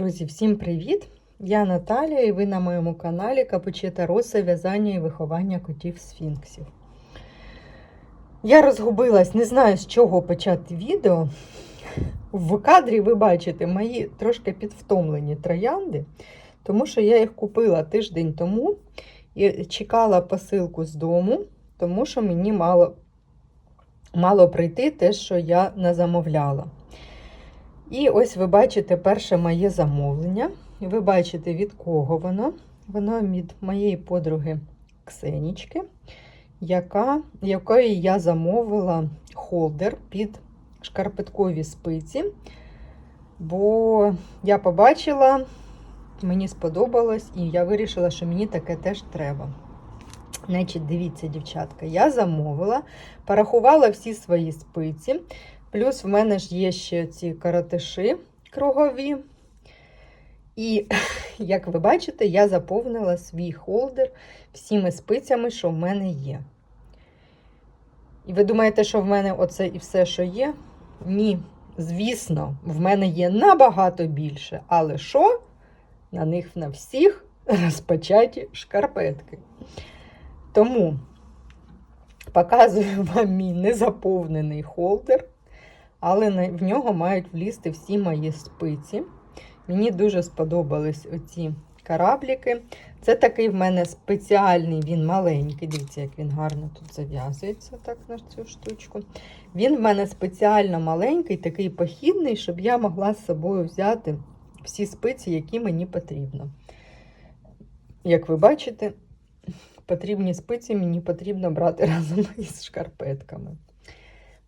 Друзі, всім привіт! Я Наталія і ви на моєму каналі Капучета Роса в'язання і виховання котів сфінксів. Я розгубилась, не знаю, з чого почати відео. В кадрі ви бачите мої трошки підвтомлені троянди, тому що я їх купила тиждень тому і чекала посилку з дому, тому що мені мало, мало прийти те, що я не замовляла. І ось ви бачите перше моє замовлення. Ви бачите, від кого воно. Воно від моєї подруги Ксенічки, яка, якої я замовила холдер під шкарпеткові спиці. Бо я побачила, мені сподобалось, і я вирішила, що мені таке теж треба. Значить, дивіться, дівчатка, я замовила, порахувала всі свої спиці. Плюс в мене ж є ще ці каратиші кругові. І, як ви бачите, я заповнила свій холдер всіми спицями, що в мене є. І ви думаєте, що в мене оце і все, що є? Ні. Звісно, в мене є набагато більше. Але що? На них на всіх розпочаті шкарпетки. Тому показую вам мій незаповнений холдер але в нього мають влізти всі мої спиці. Мені дуже сподобались оці корабліки. Це такий в мене спеціальний, він маленький. Дивіться, як він гарно тут зав'язується так на цю штучку. Він в мене спеціально маленький, такий похідний, щоб я могла з собою взяти всі спиці, які мені потрібно. Як ви бачите, потрібні спиці мені потрібно брати разом із шкарпетками.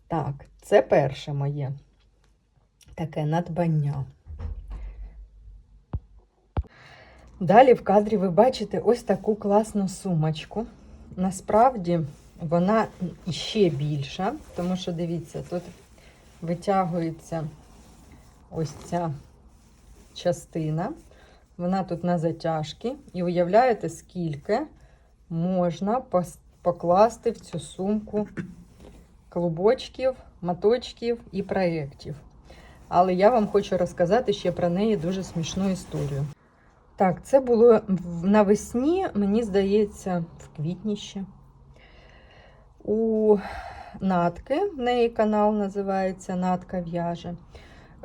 Так, це перше моє таке надбання. Далі в кадрі ви бачите ось таку класну сумочку. Насправді вона ще більша, тому що, дивіться, тут витягується ось ця частина. Вона тут на затяжки. І уявляєте, скільки можна покласти в цю сумку клубочків, маточків і проєктів. Але я вам хочу розказати ще про неї дуже смішну історію. Так, це було навесні, мені здається, в квітні ще. У Натки, в неї канал називається Натка в'яже.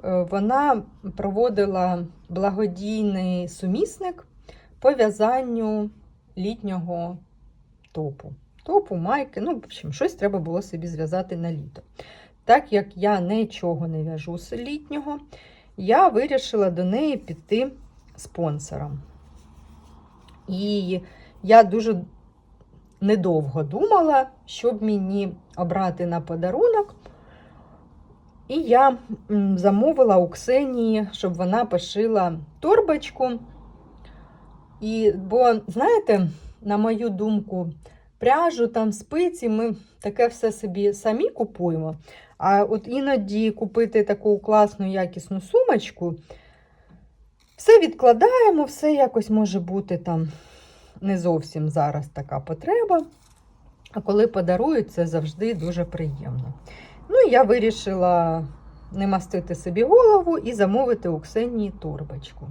Е, вона проводила благодійний сумісник по в'язанню літнього топу топу, майки, ну, в общем, щось треба було собі зв'язати на літо. Так як я нічого не в'яжу з літнього, я вирішила до неї піти спонсором. І я дуже недовго думала, щоб мені обрати на подарунок. І я замовила у Ксенії, щоб вона пошила торбочку. І, Бо, знаєте, на мою думку, пряжу, там спиці, ми таке все собі самі купуємо. А от іноді купити таку класну якісну сумочку, все відкладаємо, все якось може бути там не зовсім зараз така потреба. А коли подарують, це завжди дуже приємно. Ну, я вирішила не мастити собі голову і замовити у Ксенії торбочку.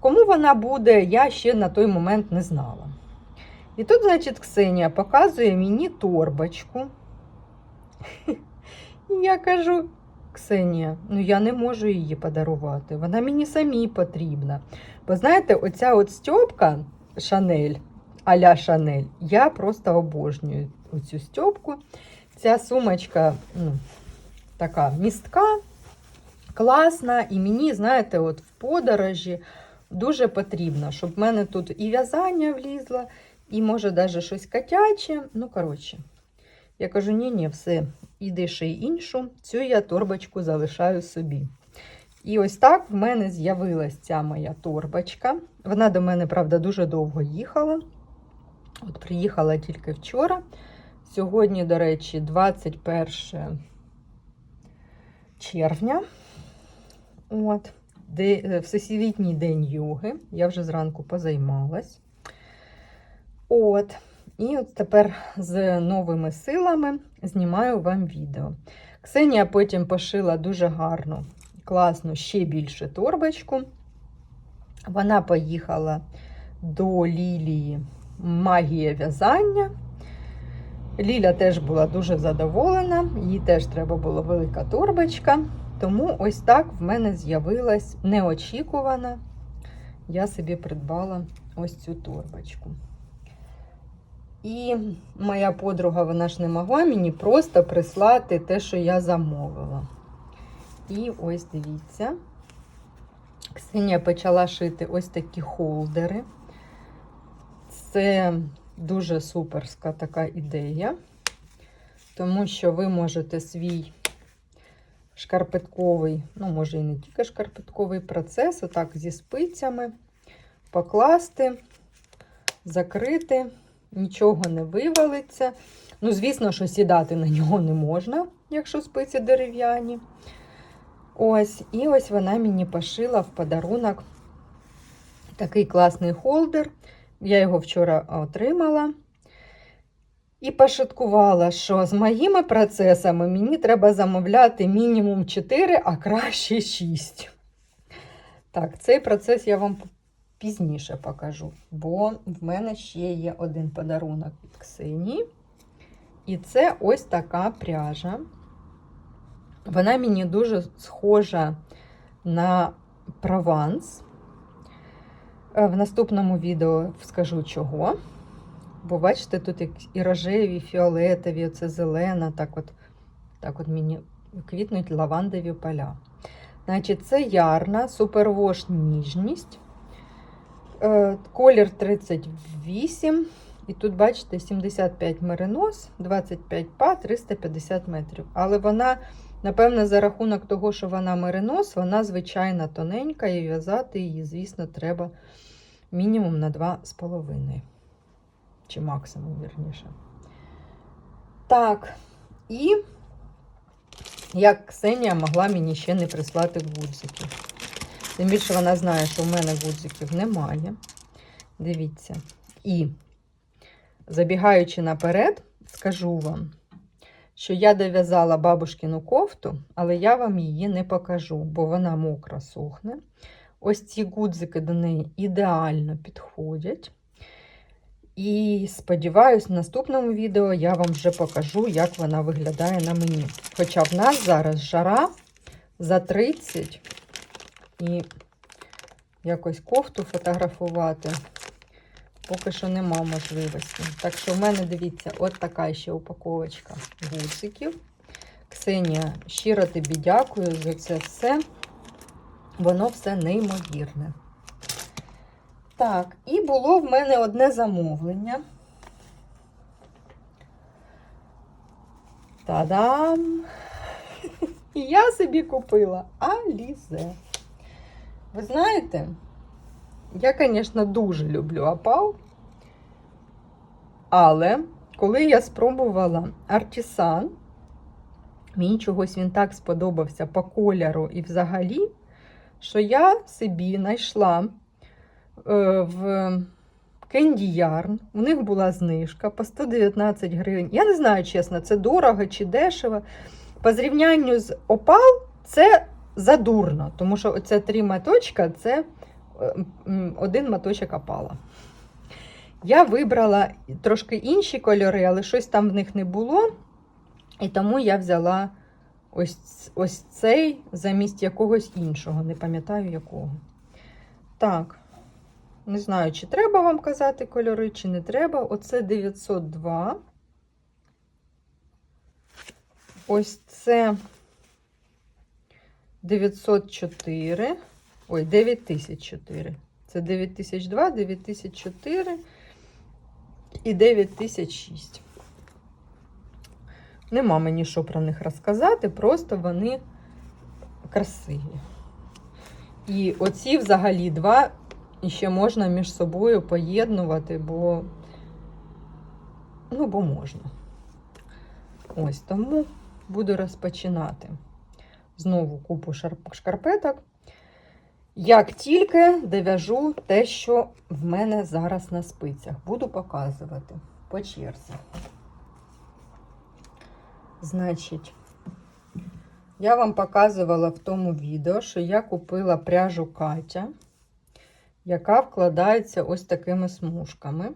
Кому вона буде, я ще на той момент не знала. І тут, значить, Ксенія показує мені торбочку. І я кажу, Ксенія, ну я не можу її подарувати. Вона мені самій потрібна. Бо знаєте, оця от стьопка Шанель, а-ля Шанель, я просто обожнюю оцю стьопку. Ця сумочка ну, така містка, класна, і мені, знаєте, от в подорожі дуже потрібно, щоб в мене тут і в'язання влізло. І може навіть щось котяче. Ну, коротше, я кажу: ні, ні, все, іди ще й іншу. Цю я торбочку залишаю собі. І ось так в мене з'явилася ця моя торбочка. Вона до мене, правда, дуже довго їхала. От приїхала тільки вчора. Сьогодні, до речі, 21 червня. От, де, Всесвітній день йоги. Я вже зранку позаймалась. От. І от тепер з новими силами знімаю вам відео. Ксенія потім пошила дуже гарну, класну, ще більше торбочку. Вона поїхала до Лілії магія в'язання. Ліля теж була дуже задоволена, їй теж треба була велика торбочка. Тому ось так в мене з'явилась неочікувана. Я собі придбала ось цю торбочку. І моя подруга, вона ж не могла мені просто прислати те, що я замовила. І ось дивіться. Ксенія почала шити ось такі холдери. Це дуже суперська така ідея, тому що ви можете свій шкарпетковий, ну, може і не тільки шкарпетковий процес, отак зі спицями покласти, закрити, нічого не вивалиться. Ну, звісно, що сідати на нього не можна, якщо спиці дерев'яні. Ось, і ось вона мені пошила в подарунок такий класний холдер. Я його вчора отримала. І пошуткувала, що з моїми процесами мені треба замовляти мінімум 4, а краще 6. Так, цей процес я вам пізніше покажу, бо в мене ще є один подарунок від Ксенії. І це ось така пряжа. Вона мені дуже схожа на прованс. Е, В наступному відео скажу чого. Бо бачите, тут і рожеві, і фіолетові, оце зелена, так от так от мені квітнуть лавандові поля. Значить, це ярна, супервош ніжність. Е, Колір 38. І тут, бачите, 75 меринос, 25 па, 350 метрів. Але вона, напевно, за рахунок того, що вона меринос, вона звичайно тоненька, і в'язати її, звісно, треба мінімум на 2,5. Чи максимум, вірніше. Так, і як Ксенія могла мені ще не прислати гудзиків. Тим більше вона знає, що в мене гудзиків немає. Дивіться. І, забігаючи наперед, скажу вам, що я дов'язала бабушкину кофту, але я вам її не покажу, бо вона мокра сохне. Ось ці гудзики до неї ідеально підходять. І сподіваюсь, в наступному відео я вам вже покажу, як вона виглядає на мені. Хоча в нас зараз жара за 30 і якось кофту фотографувати поки що нема можливості. Так що в мене, дивіться, от така ще упаковочка гудзиків. Ксенія, щиро тобі дякую за це все. Воно все неймовірне. Так, і було в мене одне замовлення. Та-дам! Я собі купила Алізе. Ви знаєте, я, звісно, дуже люблю апал, але коли я спробувала Артісан, мені чогось він так сподобався по кольору і взагалі, що я собі знайшла е, в Candy Yarn. У них була знижка по 119 гривень. Я не знаю, чесно, це дорого чи дешево. По зрівнянню з Опал це задурно, тому що оця три моточка це е, один моточок опала. Я вибрала трошки інші кольори, але щось там в них не було. І тому я взяла ось, ось цей замість якогось іншого. Не пам'ятаю якого. Так, не знаю, чи треба вам казати кольори, чи не треба. Оце 902. Ось це 904. Ой, 9004. Це 9002, 9004 і 9006. Нема мені що про них розказати, просто вони красиві. І оці взагалі два ще можна між собою поєднувати, бо, ну, бо можна. Ось тому буду розпочинати знову купу шкарпеток. Як тільки дов'яжу те, що в мене зараз на спицях, буду показувати по черзі. Значить, я вам показувала в тому відео, що я купила пряжу Катя. яка вкладається ось такими смужками.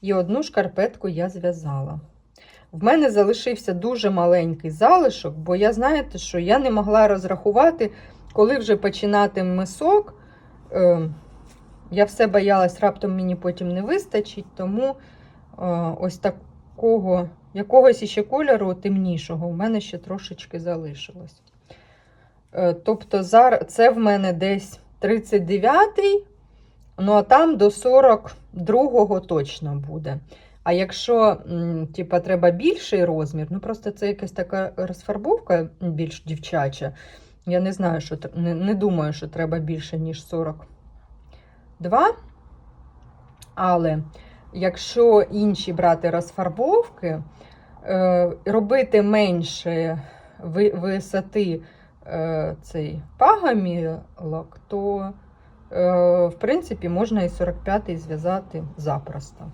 І одну шкарпетку я зв'язала. В мене залишився дуже маленький залишок, бо я знаєте, що я не могла розрахувати, коли вже починати мисок. Е, я все боялась, раптом мені потім не вистачить, тому е, ось такого якогось іще кольору темнішого в мене ще трошечки залишилось. Е, тобто, це в мене десь 39-й, ну а там до 42-го точно буде. А якщо типа, треба більший розмір, ну просто це якась така розфарбовка більш дівчача. Я не знаю, що не, не думаю, що треба більше, ніж 42. Але якщо інші брати розфарбовки, е, робити менше висоти е, цей пагамілок, то, е, в принципі, можна і 45-й зв'язати запросто.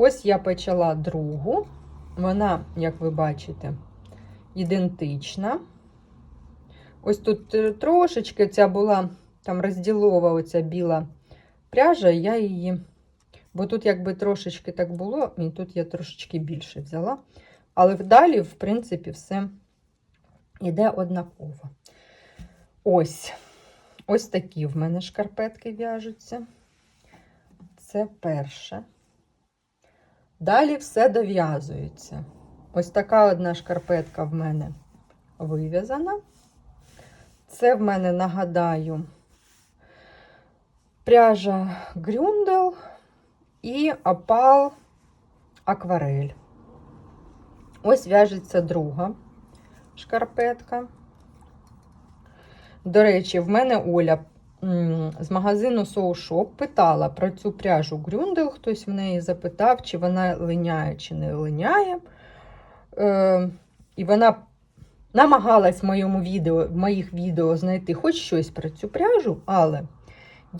Ось я почала другу. Вона, як ви бачите, ідентична. Ось тут е, трошечки ця була там розділова оця біла пряжа, я її. Бо тут якби трошечки так було, і тут я трошечки більше взяла. Але вдалі, в принципі, все йде однаково. Ось. Ось такі в мене шкарпетки в'яжуться. Це перше. Далі все дов'язується. Ось така одна шкарпетка в мене вив'язана. Це в мене, нагадаю, пряжа Грюндел і опал акварель. Ось в'яжеться друга шкарпетка. До речі, в мене Оля з магазину Soul Shop питала про цю пряжу Грюндел. Хтось в неї запитав, чи вона линяє, чи не линяє. Е, і вона намагалась в моєму відео, в моїх відео знайти хоч щось про цю пряжу, але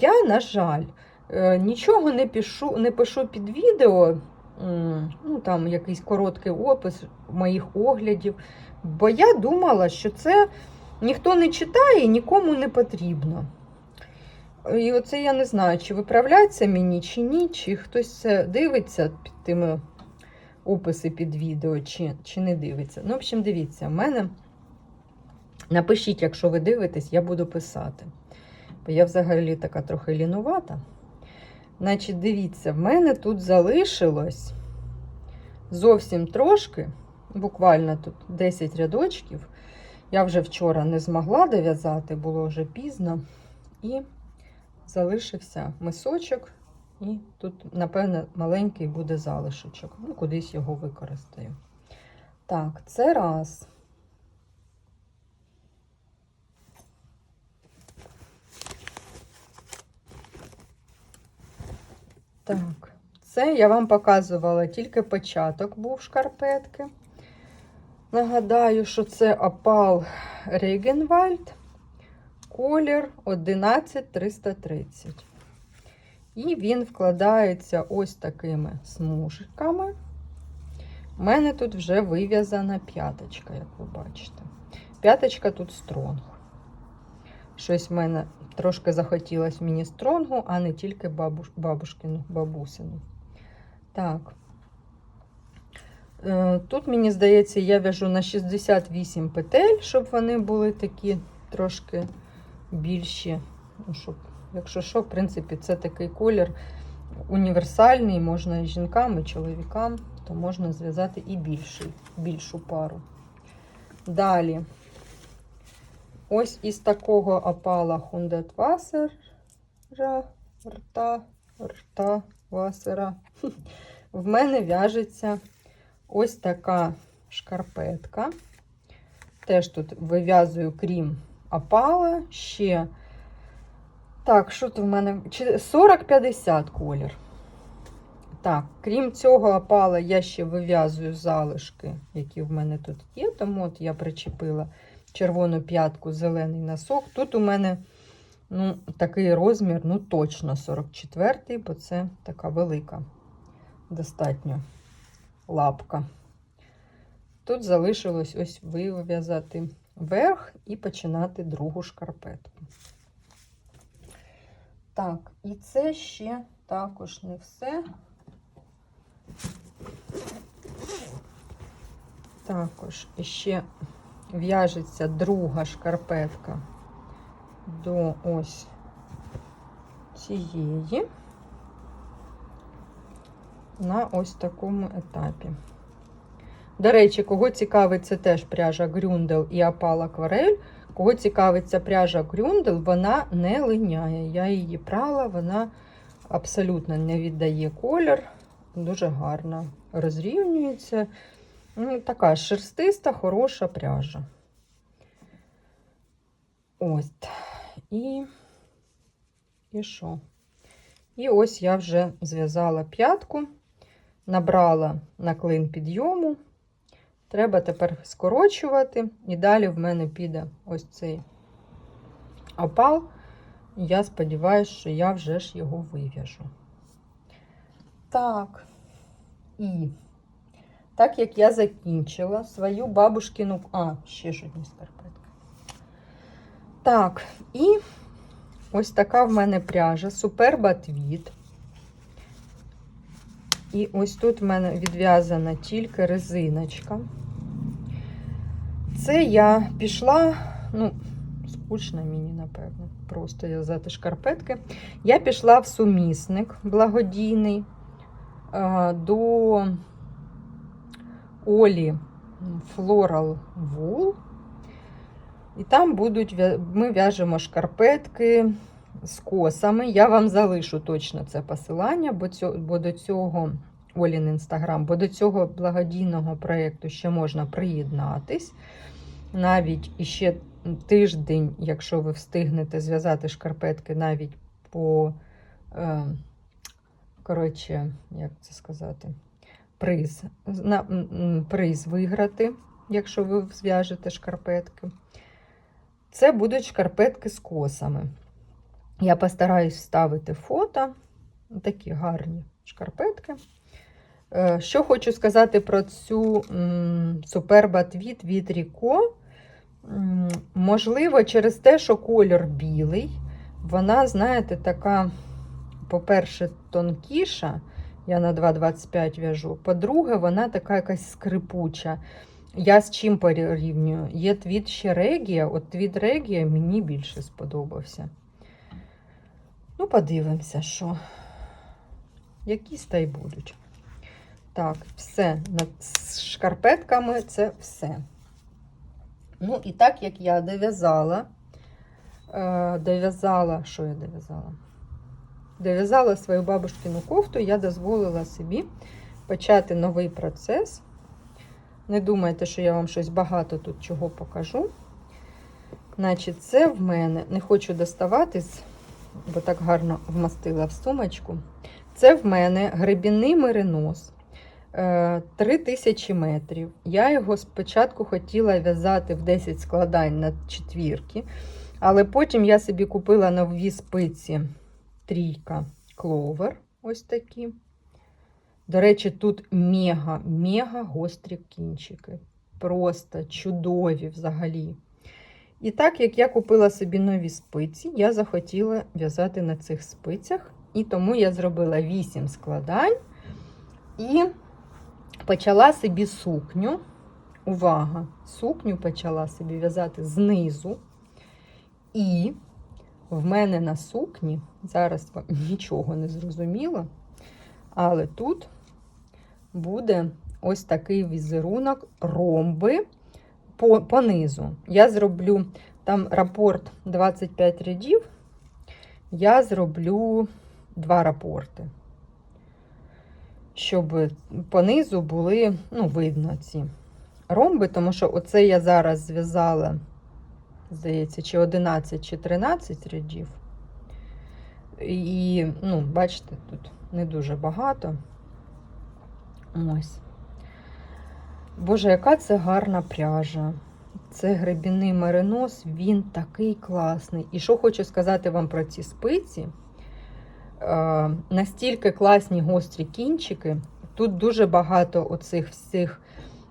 я, на жаль, е, нічого не пишу, не пишу під відео. Ну, там якийсь короткий опис моїх оглядів. Бо я думала, що це ніхто не читає нікому не потрібно. І оце я не знаю, чи виправляється мені, чи ні, чи хтось це дивиться під тими описи під відео, чи, чи не дивиться. Ну, в общем, дивіться, в мене. Напишіть, якщо ви дивитесь, я буду писати. Бо я взагалі така трохи лінувата. Значить, дивіться, в мене тут залишилось зовсім трошки, буквально тут 10 рядочків. Я вже вчора не змогла дов'язати, було вже пізно. І залишився мисочок. І тут, напевно, маленький буде залишочок. Ну, кудись його використаю. Так, це раз. Так, це я вам показувала тільки початок був шкарпетки. Нагадаю, що це опал Регенвальд, колір 11330. І він вкладається ось такими смужками. У мене тут вже вив'язана п'яточка, як ви бачите. П'яточка тут стронг. Щось в мене трошки захотілося мені стронгу, а не тільки бабуш, бабушкину, бабусину. Так. Е, Тут, мені здається, я в'яжу на 68 петель, щоб вони були такі трошки більші. Ну, щоб, якщо що, в принципі, це такий колір універсальний, можна і жінкам, і чоловікам, то можна зв'язати і більший, більшу пару. Далі. Ось із такого опала Хундет Васера, рта, рта, васера. В мене в'яжеться ось така шкарпетка. Теж тут вив'язую крім опала ще. Так, що тут в мене? 40-50 колір. Так, крім цього опала, я ще вив'язую залишки, які в мене тут є. Тому от я причепила червону п'ятку, зелений носок. Тут у мене ну, такий розмір, ну точно 44-й, бо це така велика, достатньо лапка. Тут залишилось ось вив'язати верх і починати другу шкарпетку. Так, і це ще також не все. Також ще в'яжеться друга шкарпетка до ось цієї на ось такому етапі. До речі, кого цікавить, це теж пряжа Грюндел і Апал Акварель. Кого цікавиться пряжа Грюндел, вона не линяє. Я її прала, вона абсолютно не віддає колір, дуже гарно розрівнюється. Ну, така шерстиста, хороша пряжа. Ось. І, і що? І ось я вже зв'язала п'ятку, набрала на клин підйому. Треба тепер скорочувати, і далі в мене піде ось цей опал. Я сподіваюся, що я вже ж його вив'яжу. Так, і так як я закінчила свою бабушкину. А, ще ж одні скарпетки. Так, і ось така в мене пряжа Суперба Твіт. І ось тут в мене відв'язана тільки резиночка. Це я пішла, ну, скучно мені, напевно, просто в'язати шкарпетки. Я пішла в сумісник благодійний е, до Олі Floral Wool. І там будуть, ми в'яжемо шкарпетки з косами. Я вам залишу точно це посилання, бо, цьо, бо до цього Олін інстаграм, бо до цього благодійного проєкту ще можна приєднатись. Навіть іще тиждень, якщо ви встигнете зв'язати шкарпетки навіть по, е, коротше, як це сказати, приз, на, приз виграти, якщо ви зв'яжете шкарпетки. Це будуть шкарпетки з косами. Я постараюсь вставити фото. Такі гарні шкарпетки. Е, Що хочу сказати про цю Superba Tweed від Rico. Можливо, через те, що колір білий, вона, знаєте, така, по-перше, тонкіша. Я на 2,25 в'яжу. По-друге, вона така якась скрипуча. Я з чим порівнюю? Є твіт ще Регія. От твіт Регія мені більше сподобався. Ну, подивимося, що. Якісь та й будуть. Так, все. З шкарпетками це все. Ну, і так як я дов'язала, е, дов'язала, що я дов'язала? Дов'язала свою бабушкину кофту, я дозволила собі почати новий процес. Не думайте, що я вам щось багато тут чого покажу. Значить, це в мене, не хочу доставати, з- бо так гарно вмастила в сумочку. Це в мене гребінний меринос. е, 3000 метрів. Я його спочатку хотіла в'язати в 10 складань на четвірки, але потім я собі купила нові спиці трійка кловер. Ось такі. До речі, тут мега-мега гострі кінчики. Просто чудові взагалі. І так як я купила собі нові спиці, я захотіла в'язати на цих спицях. І тому я зробила 8 складань і почала собі сукню. Увага! Сукню почала собі в'язати знизу. І в мене на сукні, зараз вам нічого не зрозуміло, але тут буде ось такий візерунок ромби по, по низу. Я зроблю там рапорт 25 рядів, я зроблю два рапорти, щоб по низу були, ну, видно ці ромби, тому що оце я зараз зв'язала, здається, чи 11, чи 13 рядів. І, ну, бачите, тут не дуже багато. Ось. Боже, яка це гарна пряжа. Це гребінний меринос, він такий класний. І що хочу сказати вам про ці спиці. Е, настільки класні гострі кінчики. Тут дуже багато оцих всіх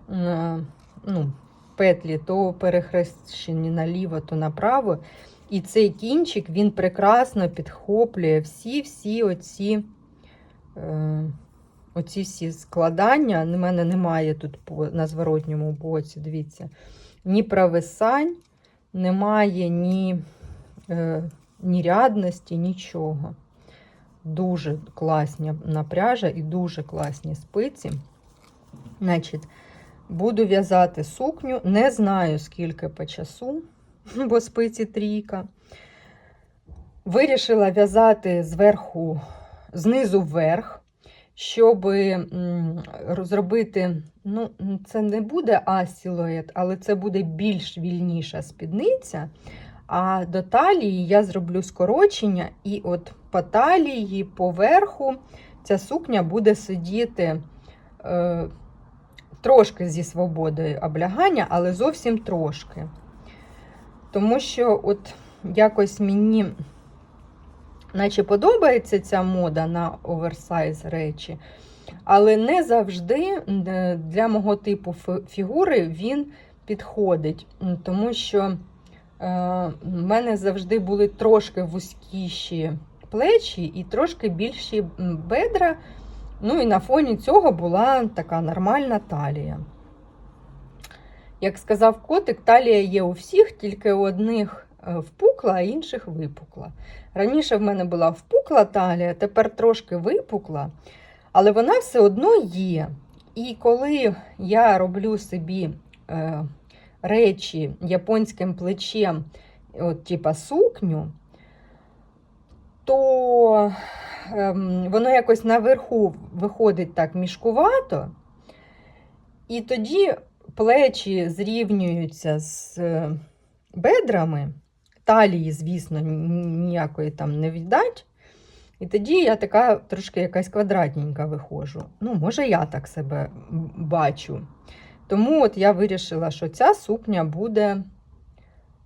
е, ну, петлі, то перехрещені наліво, то направо. І цей кінчик він прекрасно підхоплює всі-всі оці, е, оці всі складання. У мене немає тут на зворотньому боці, дивіться, ні провисань, немає ні, е, ні рядності, нічого. Дуже класні напряжа і дуже класні спиці. Значить, буду в'язати сукню. Не знаю, скільки по часу, бо спиці трійка. Вирішила в'язати зверху, знизу вверх, щоб розробити, ну, це не буде А-силует, але це буде більш вільніша спідниця. А до талії я зроблю скорочення, і от по талії, по верху ця сукня буде сидіти е, трошки зі свободою облягання, але зовсім трошки. Тому що, от якось мені, наче подобається ця мода на оверсайз речі, але не завжди е, для мого типу фігури він підходить, тому що е, в мене завжди були трошки вузькіші плечі і трошки більші бедра. Ну і на фоні цього була така нормальна талія. Як сказав котик, талія є у всіх, тільки у одних впукла, а інших випукла. Раніше в мене була впукла талія, тепер трошки випукла, але вона все одно є. І коли я роблю собі е, речі японським плечем, от, типа сукню, то ем, воно якось наверху виходить так мішкувато, і тоді плечі зрівнюються з е, бедрами, талії, звісно, ніякої там не віддать. І тоді я така трошки якась квадратненька виходжу. Ну, може, я так себе бачу. Тому от я вирішила, що ця сукня буде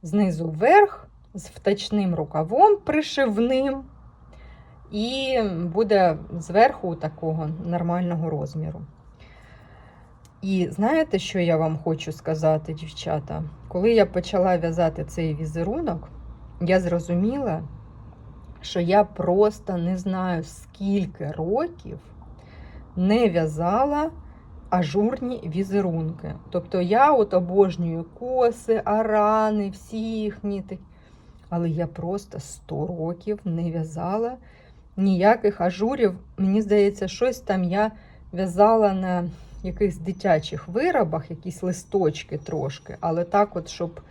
знизу вверх, з втачним рукавом пришивним, і буде зверху такого нормального розміру. І знаєте, що я вам хочу сказати, дівчата? Коли я почала в'язати цей візерунок, я зрозуміла, що я просто не знаю, скільки років не в'язала ажурні візерунки. Тобто я от обожнюю коси, арани, всі їхні. Але я просто 100 років не в'язала ніяких ажурів. Мені здається, щось там я в'язала на якихось дитячих виробах, якісь листочки трошки, але так, от, щоб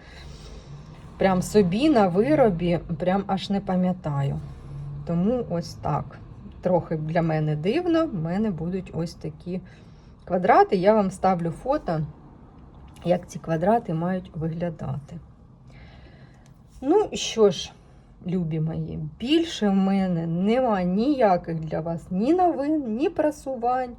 прям собі на виробі, прям аж не пам'ятаю. Тому ось так. Трохи для мене дивно, в мене будуть ось такі квадрати. Я вам ставлю фото, як ці квадрати мають виглядати. Ну, що ж, любі мої, більше в мене нема ніяких для вас ні новин, ні просувань.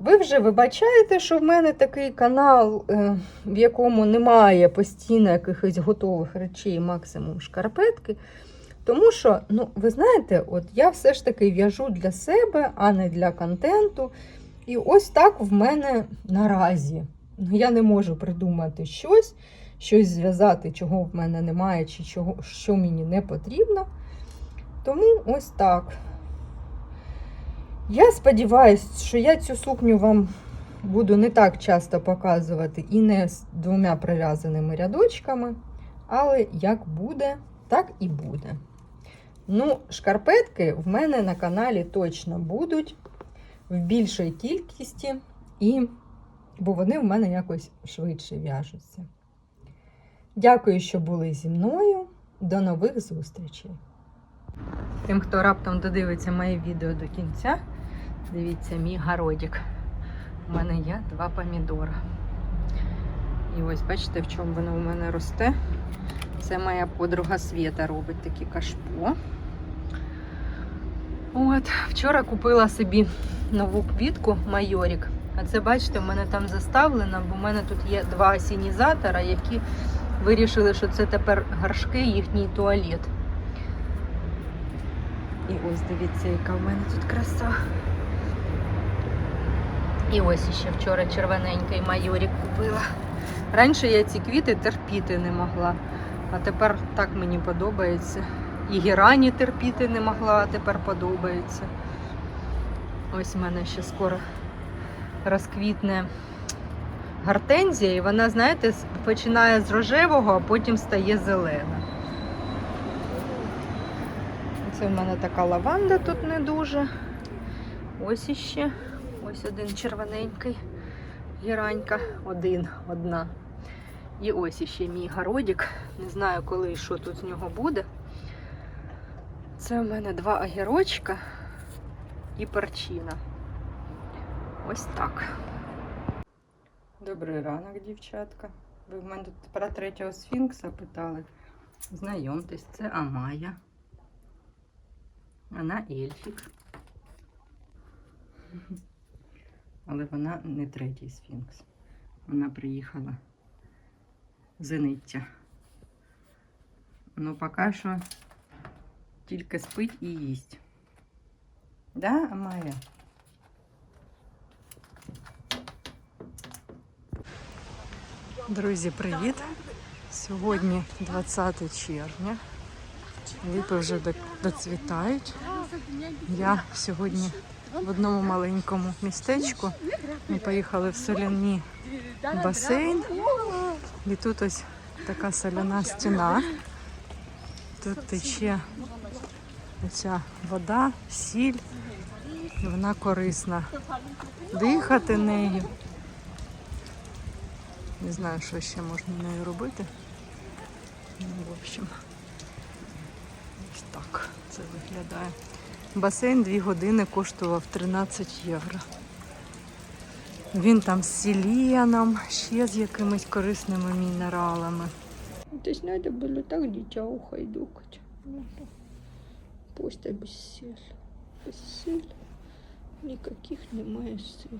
Ви вже вибачаєте, що в мене такий канал, е, в якому немає постійно якихось готових речей, максимум шкарпетки. Тому що, ну, ви знаєте, от я все ж таки в'яжу для себе, а не для контенту. І ось так в мене наразі. Ну, Я не можу придумати щось, щось зв'язати, чого в мене немає, чи чого, що мені не потрібно. Тому ось так. Я сподіваюся, що я цю сукню вам буду не так часто показувати і не з двома прив'язаними рядочками, але як буде, так і буде. Ну, шкарпетки в мене на каналі точно будуть в більшій кількості, і, бо вони в мене якось швидше в'яжуться. Дякую, що були зі мною. До нових зустрічей! Тим, хто раптом додивиться моє відео до кінця, дивіться мій городик. У мене є два помідора. І ось бачите, в чому воно у мене росте. Це моя подруга Свєта робить такі кашпо. От, вчора купила собі нову квітку майорік. А це, бачите, в мене там заставлено, бо в мене тут є два асінізатора, які вирішили, що це тепер горшки, їхній туалет. І ось дивіться, яка в мене тут краса. І ось ще вчора червоненький майорік купила. Раніше я ці квіти терпіти не могла. А тепер так мені подобається. І герані терпіти не могла, а тепер подобається. Ось в мене ще скоро розквітне гортензія, і вона, знаєте, починає з рожевого, а потім стає зелена. Це в мене така лаванда тут не дуже. Ось іще. Ось один червоненький геранька. Один, одна. І ось іще мій городик. Не знаю, коли і що тут з нього буде. Це в мене два огірочка і перчина. Ось так. Добрий ранок, дівчатка. Ви в мене тут про третього сфінкса питали. Знайомтесь, це Амая. Вона ельфік. Але вона не третій сфінкс. Вона приїхала зениття. Ну, поки що тільки спить і їсть. Да, Амая? Друзі, привіт! Сьогодні 20 червня. Ліпи вже доцвітають. Я сьогодні в одному маленькому містечку. Ми поїхали в соляний басейн. І тут ось така соляна стіна. Тут тече ця вода, сіль. Вона корисна. Дихати нею. Не знаю, що ще можна нею робити. Ну, в общем, ось так це виглядає. Басейн 2 години коштував 13 євро. Він там з селеном, ще з якимись корисними мінералами. Десь треба було так дитя ухайдукати. Пусть без сил. Без сил. Немає сил.